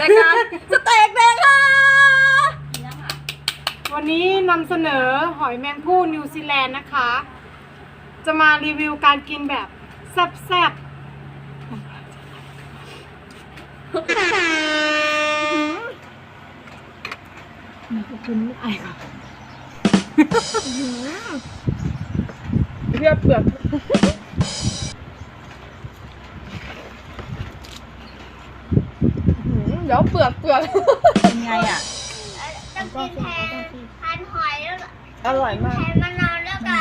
รายการสเต็กแดงค่ะวันนี้นำเสนอหอยแมงผู้นิวซีแลนด์นะคะ จะมารีวิวการกินแบบแซ่บๆขอบคุณไอ้ค่ะเพื่อเปลือก เดี๋ยวเปลือกเปลือกเป็นไงอะต้องกินแทนทานหอยแล้วก็อร่อยมากแทนมะนาวแล้วก็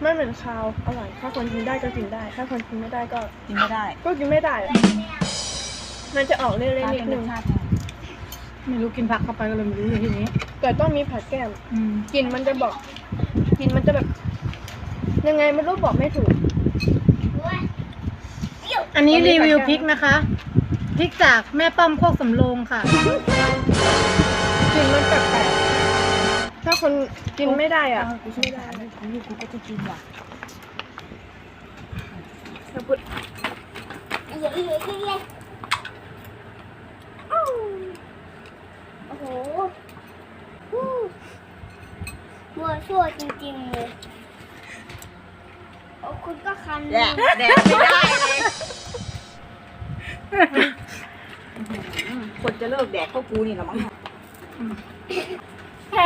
ไม่เหม็นคาวอร่อยถ้าคนกินได้ก็กินได้ ถ้าคนกินไม่ได้ก็กินไม่ได้ ก็กินไม่ได้อะมันจะออกเละๆนิดนึงไม่รู้กินผักเข้าไปก็เลยไม่รู้เลยทีนี้แต่ต้องมีผัดแก้มอืมกลิ่นมันจะบอกกลิ่นมันจะแบบ ยังไงไม่รู้บอกไม่ถูกด้วยอันนี้รีวิวพริกนะคะ พริกจากแม่ป้อมโคกสำโรงค่ะกลิ่นมันแปลกๆถ้าคนกินไม่ได้อะกูไม่ได้ลูกกูก็จะกินว่ะถ้าพูดเยอะๆเยอะๆอ้าวโอ้โหฮู้มัวชั่วจริงๆเลยโอ้คุณก็คันแดกแดกไม่ได้เลย คนจะเลิกแดกพวกกูนี่หรอมั้งแพร